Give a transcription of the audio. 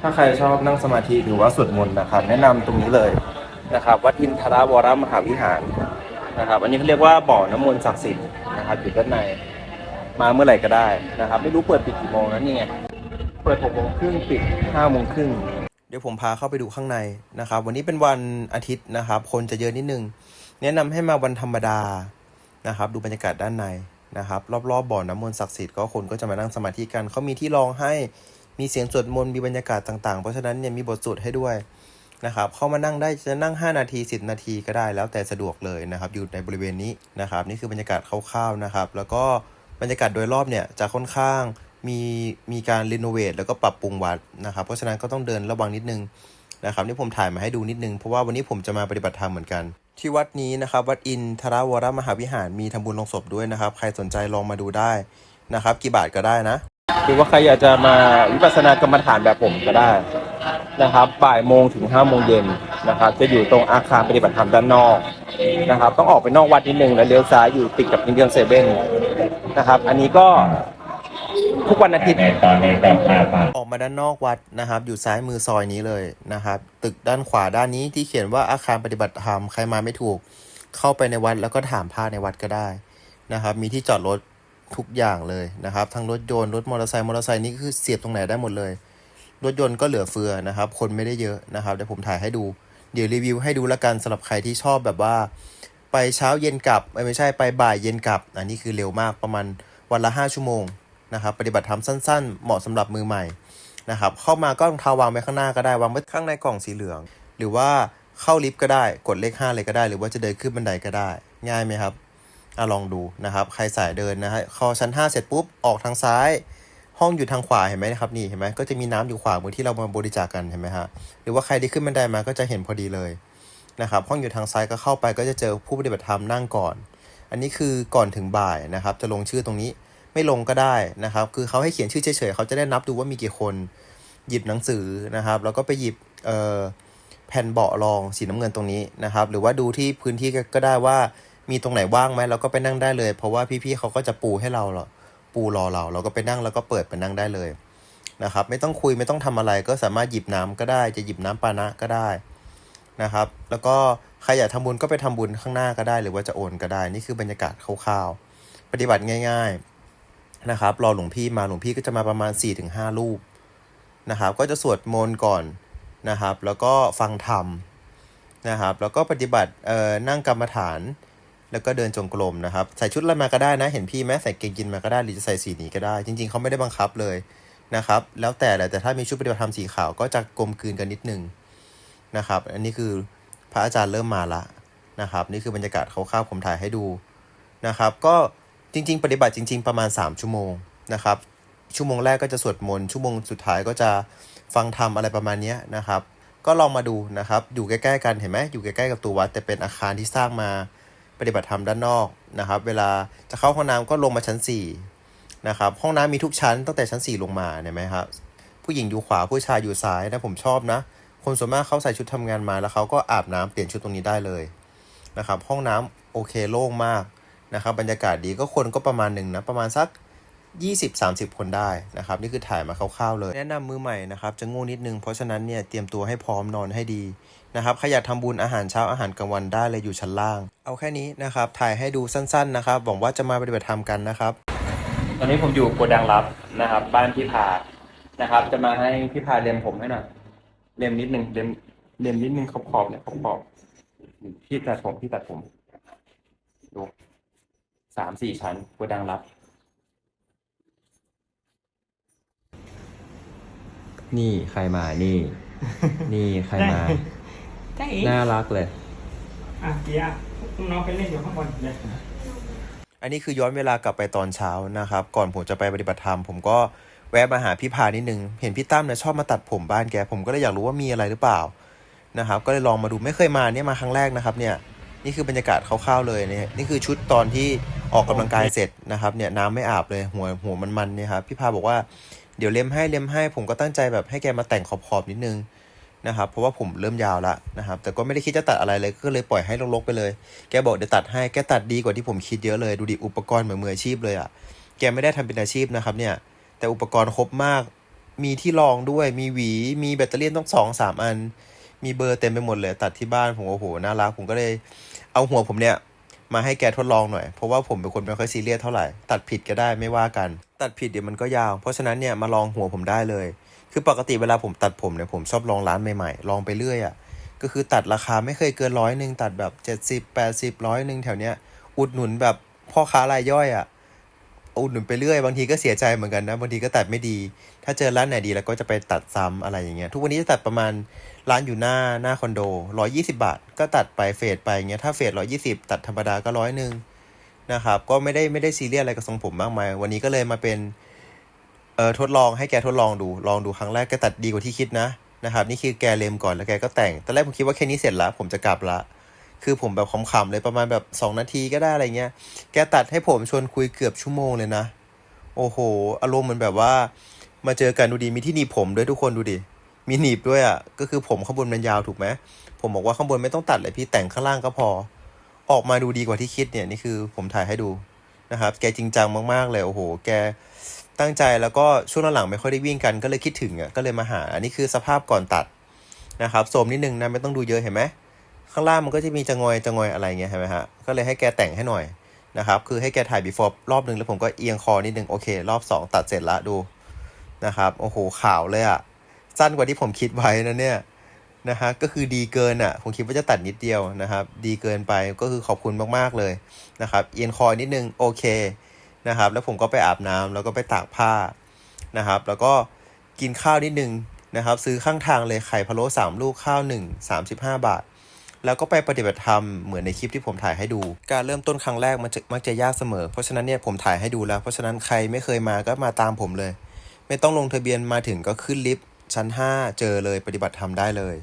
ถ้าใครชอบนั่งสมาธิหรือว่าสวดมนต์นะครับ แนะนำตรงนี้เลยนะครับวัดอินทราวรมหาวิหารนะครับ อันนี้เขาเรียกว่าบ่อน้ำมนต์ศักดิ์สิทธิ์นะครับอยู่ด้านในมาเมื่อไหร่ก็ได้นะครับ ไม่รู้เปิดปิดกี่โมงนะนี่ไงเปิดหกโมงครึ่งปิดห้าโมงครึ่งเดี๋ยวผมพาเข้าไปดูข้างในนะครับ วันนี้เป็นวันอาทิตย์นะครับ คนจะเยอะนิดนึง แนะนำให้มาวันธรรมดานะครับ ดูบรรยากาศด้านในนะครับ รอบๆบบ่อน้ำมนต์ศักดิ์สิทธิ์ก็คนก็จะมานั่งสมาธิกันเขามีที่รองให้ มีเสียงสวดมนต์มีบรรยากาศต่างๆ เพราะฉะนั้นเนี่ยมีบทสวดให้ด้วยนะครับเข้ามานั่งได้จะนั่ง 5 นาที 10 นาทีก็ได้แล้วแต่สะดวกเลยนะครับ อยู่ในบริเวณนี้นะครับ นี่คือบรรยากาศคร่าวๆนะครับ แล้วก็บรรยากาศโดยรอบเนี่ยจะค่อนข้างมีมีการรีโนเวทแล้วก็ปรับปรุงวัดนะครับ เพราะฉะนั้นก็ต้องเดินระวังนิดนึงนะครับนี่ผมถ่ายมาให้ดูนิดนึง เพราะว่าวันนี้ผมจะมาปฏิบัติธรรมเหมือนกัน ที่วัดนี้นะครับ วัดอินทรวรมหาวิหารมีทำบุญลงศพด้วยนะครับ ใครสนใจลองมาดูได้นะครับ กี่บาทก็ได้นะ หรือว่าใครอยากจะมาวิปัสสนากรรมฐานแบบผมก็ได้นะครับบ่ายโมงถึงห้าโมงเย็นนะครับ จะอยู่ตรงอาคารปฏิบัติธรรมด้านนอกนะครับ ต้องออกไปนอกวัดนิดนึงแล้วเลี้ยวซ้ายอยู่ติดกับนิเดียนเซเว่นนะครับ อันนี้ก็ทุกวันอาทิตย์ตอนนี้ก็พาฟังออกมาด้านนอกวัดนะครับ อยู่ซ้ายมือซอยนี้เลยนะครับ ตึกด้านขวาด้านนี้ที่เขียนว่าอาคารปฏิบัติธรรมใครมาไม่ถูก เข้าไปในวัดแล้วก็ถามพระในวัดก็ได้นะครับ มีที่จอดรถ ทุกอย่างเลยนะครับทั้งรถยนต์รถมอเตอร์ไซค์มอเตอร์ไซค์นี่คือเสียบตรงไหนได้หมดเลย รถยนต์ก็เหลือเฟือนะครับ คนไม่ได้เยอะนะครับเดี๋ยวผมถ่ายให้ดู เดี๋ยวรีวิวให้ดูละกันสำหรับใครที่ชอบแบบว่า ไปเช้าเย็นกลับไม่ใช่ไปบ่ายเย็นกลับ อันนี้คือเร็วมากประมาณวันละ 5 ชั่วโมงนะครับปฏิบัติธรรมสั้น ๆ เหมาะสำหรับมือใหม่นะครับเข้ามาก็รองเท้าวางไว้ข้างหน้าก็ได้วางไว้ข้างในกล่องสีเหลือง หรือว่าเข้าลิฟต์ก็ได้กดเลข 5 เลยก็ได้ หรือว่าจะเดินขึ้นบันไดก็ได้ ง่ายไหมครับ อะลองดูนะครับ ใครสายเดินนะฮะเข้าชั้น 5 เสร็จปุ๊บ ออกทางซ้าย ห้องอยู่ทางขวาเห็นไหมครับนี่เห็นไหมก็จะมีน้ำอยู่ขวามือที่เรามาบริจาคกันเห็นไหมฮะหรือว่าใครที่ขึ้นบันไดมาก็จะเห็นพอดีเลยนะครับห้องอยู่ทางซ้ายก็เข้าไปก็จะเจอผู้ปฏิบัติธรรมนั่งก่อน อันนี้คือก่อนถึงบ่ายนะครับ จะลงชื่อตรงนี้ไม่ลงก็ได้นะครับ คือเขาให้เขียนชื่อเฉยๆเขาจะได้นับดูว่ามีกี่คน หยิบหนังสือนะครับ แล้วก็ไปหยิบแผ่นเบาะรองสีน้ำเงินตรงนี้นะครับ หรือว่าดูที่พื้นที่ก็ได้ว่า มีตรงไหนว่างไหมเราก็ไปนั่งได้เลย เพราะว่าพี่ๆเขาก็จะปูให้เราหรอปูรอเรา เราก็ไปนั่งแล้วก็เปิดไปนั่งได้เลยนะครับ ไม่ต้องคุยไม่ต้องทำอะไรก็สามารถหยิบน้ำก็ได้ จะหยิบน้ำปานะก็ได้นะครับ แล้วก็ใครอยากทำบุญก็ไปทำบุญข้างหน้าก็ได้หรือว่าจะโอนก็ได้ นี่คือบรรยากาศคร่าวๆ ปฏิบัติง่าย ๆนะครับ รอหลวงพี่มาหลวงพี่ก็จะมาประมาณ 4-5 รูปนะครับ ก็จะสวดมนต์ก่อนนะครับ แล้วก็ฟังธรรมนะครับ แล้วก็ปฏิบัติเอ่อนั่งกรรมฐาน แล้วก็เดินจงกรมนะครับ ใส่ชุดอะไรมาก็ได้นะ เห็นพี่ไหมใส่เกงยีนมาก็ได้หรือจะใส่สีนี้ก็ได้ จริง ๆเขาไม่ได้บังคับเลยนะครับ แล้วแต่แหละแต่ถ้ามีชุดปฏิบัติธรรมสีขาวก็จะกลมกลืนกันนิดนึงนะครับ อันนี้คือพระอาจารย์เริ่มมาละนะครับ นี่คือบรรยากาศคร่าวๆผมถ่ายให้ดูนะครับ ก็จริง ๆ ปฏิบัติจริง ๆ ประมาณ 3 ชั่วโมงนะครับ ชั่วโมงแรกก็จะสวดมนต์ชั่วโมงสุดท้ายก็จะฟังธรรมอะไรประมาณนี้นะครับ ก็ลองมาดูนะครับ อยู่ใกล้ๆกันเห็นไหมอยู่ใกล้ๆกับตัววัดแต่เป็นอาคารที่สร้างมา ปฏิบัติธรรมด้านนอกนะครับ เวลาจะเข้าห้องน้ำก็ลงมาชั้น4นะครับห้องน้ำมีทุกชั้นตั้งแต่ชั้น 4 ลงมาเห็นไหมครับผู้หญิงอยู่ขวาผู้ชายอยู่ซ้ายนะผมชอบนะ คนส่วนมากเขาใส่ชุดทำงานมาแล้วเขาก็อาบน้ำเปลี่ยนชุดตรงนี้ได้เลยนะครับห้องน้ำโอเคโล่งมากนะครับบรรยากาศดีก็คนก็ประมาณหนึ่งนะประมาณสัก 20-30 คนได้นะครับ นี่คือถ่ายมาคร่าวๆเลย แนะนำมือใหม่นะครับ จะง่วงนิดนึง เพราะฉะนั้นเนี่ยเตรียมตัวให้พร้อมนอนให้ดีนะครับใครอยากทำบุญอาหารเช้าอาหารกลางวันได้เลยอยู่ชั้นล่าง เอาแค่นี้นะครับ ถ่ายให้ดูสั้น ๆ นะครับหวังว่าจะมาปฏิบัติธรรมกันนะครับ ตอนนี้ผมอยู่โกดังลับนะครับ บ้านพี่พานะครับ จะมาให้พี่พาเลียมผมให้หน่อยเลียมนิดนึงเลียมเลียมนิดนึงขอบขอบๆเนี่ยขอบขอบๆพี่ตัดผมพี่ตัดผมดูสามสี่ชั้นโกดังลับ นี่ใครมานี่ นี่ใครมา ใช่เองน่ารักเลย อะเกียร์น้องไปเล่นอยู่ข้างบนเลยอันนี้คือย้อนเวลากลับไปตอนเช้านะครับ ก่อนผมจะไปปฏิบัติธรรมผมก็แวะมาหาพี่พานิดนึง เห็นพี่ตั้มเนี่ยชอบมาตัดผมบ้านแก ผมก็เลยอยากรู้ว่ามีอะไรหรือเปล่านะครับ ก็เลยลองมาดูไม่เคยมาเนี่ยมาครั้งแรกนะครับ เนี่ยนี่คือบรรยากาศคร่าวๆเลยเนี่ยนี่คือชุดตอนที่ออกกำลังกายเสร็จนะครับ เนี่ยน้ำไม่อาบเลยหัวหัวมันๆเนี่ยครับพี่พาบอกว่า เดี๋ยวเล็มให้เล็มให้ ผมก็ตั้งใจแบบให้แกมาแต่งขอบๆนิดนึงนะครับ เพราะว่าผมเริ่มยาวละนะครับ แต่ก็ไม่ได้คิดจะตัดอะไรเลย ก็เลยปล่อยให้รกๆไปเลย แกบอกเดี๋ยวตัดให้ แกตัดดีกว่าที่ผมคิดเยอะเลย ดูดิ อุปกรณ์เหมือนมืออาชีพเลยอะ่ะ แกไม่ได้ทำเป็นอาชีพนะครับเนี่ย แต่อุปกรณ์ครบมาก มีที่รองด้วย มีหวี มีแบตเตอรี่ต้องสองสามอัน มีเบอร์เต็มไปหมดเลย ตัดที่บ้านผมโอ้โห น่ารัก ผมก็เลยเอาหัวผมเนี่ยมาให้แกทดลองหน่อย เพราะว่าผมเป็นคนไม่ค่อยซีเรียสเท่าไหร่ ตัดผิดก็ได้ไม่ว่ากัน ตัดผิดเดี๋ยวมันก็ยาว เพราะฉะนั้นเนี่ยมาลองหัวผมได้เลย คือปกติเวลาผมตัดผมเนี่ยผมชอบลองร้านใหม่ๆ ลองไปเรื่อยอะ่ะ ก็คือตัดราคาไม่เคยเกินร้อยหนึ่งตัดแบบเจ็ดสิบแปดสิบร้อยหนึ่งแถวเนี้ย อุดหนุนแบบพ่อค้ารายย่อยอะ่ะ อุดหนุนไปเรื่อย บางทีก็เสียใจเหมือนกันนะ บางทีก็ตัดไม่ดี ถ้าเจอร้านไหนดีแล้วก็จะไปตัดซ้ำอะไรอย่างเงี้ย ทุกวันนี้จะตัดประมาณร้านอยู่หน้าหน้าคอนโดร้อยี่สิบาท ก็ตัดไปเฟดไปอย่างเงี้ย ถ้าเฟดร้อยี่สิบตัดธรรมดาก็ร้อยหนึ่ง นะครับ ก็ไม่ได้ไม่ได้ซีเรียสอะไรกับทรงผมมากมาย วันนี้ก็เลยมาเป็นเอ่อทดลองให้แกทดลองดู ลองดูครั้งแรกแกตัดดีกว่าที่คิดนะนะครับ นี่คือแกเลมก่อนแล้วแกก็แต่ง ตอนแรกผมคิดว่าแค่นี้เสร็จละผมจะกลับละ คือผมแบบขำๆเลยประมาณแบบสองนาทีก็ได้อะไรเงี้ย แกตัดให้ผมชวนคุยเกือบชั่วโมงเลยนะ โอ้โห อารมณ์เหมือนแบบว่า มาเจอกันดูดี มีที่หนีบผมด้วยทุกคนดูดิ มีหนีบด้วยอะ่ะ ก็คือผมข้างบนมันยาวถูกไหม ผมบอกว่าข้างบนไม่ต้องตัดเลยพี่แต่งข้างล่างก็พอ ออกมาดูดีกว่าที่คิดเนี่ยนี่คือผมถ่ายให้ดูนะครับ แกจริงจังมากๆเลยโอ้โห แกตั้งใจแล้วก็ช่วงหลังๆไม่ค่อยได้วิ่งกันก็เลยคิดถึงอะก็เลยมาหา อันนี้คือสภาพก่อนตัดนะครับโสมนิดนึงนะไม่ต้องดูเยอะเห็นไหมข้างล่างมันก็จะมีจะงอยจะงอยอะไรเงี้ยเห็นไหมฮะก็เลยให้แกแต่งให้หน่อยนะครับ คือให้แกถ่าย before รอบหนึ่งแล้วผมก็เอียงคอนิดนึงโอเค รอบสองตัดเสร็จละดูนะครับโอ้โหขาวเลยอะสั้นกว่าที่ผมคิดไว้นะเนี่ย นะฮะก็คือดีเกินอะ่ะผมคิดว่าจะตัดนิดเดียวนะครับ ดีเกินไปก็คือขอบคุณมากๆเลยนะครับเอียงคอนิดนึงโอเคนะครับ แล้วผมก็ไปอาบน้ำแล้วก็ไปตากผ้านะครับ แล้วก็กินข้าวนิดนึงนะครับ ซื้อข้างทางเลยไข่พะโล้สามลูกข้าวหนึ่งสามสิบห้าบาท แล้วก็ไปปฏิบัติธรรมเหมือนในคลิปที่ผมถ่ายให้ดู การเริ่มต้นครั้งแรกมันจะมักจะยากเสมอ เพราะฉะนั้นเนี่ยผมถ่ายให้ดูแล้ว เพราะฉะนั้นใครไม่เคยมาก็มาตามผมเลย ไม่ต้องลงทะเบียนมาถึงก็ขึ้นลิฟต์ชั้น 5 เจอเลยปฏิบัติธรรมได้เลย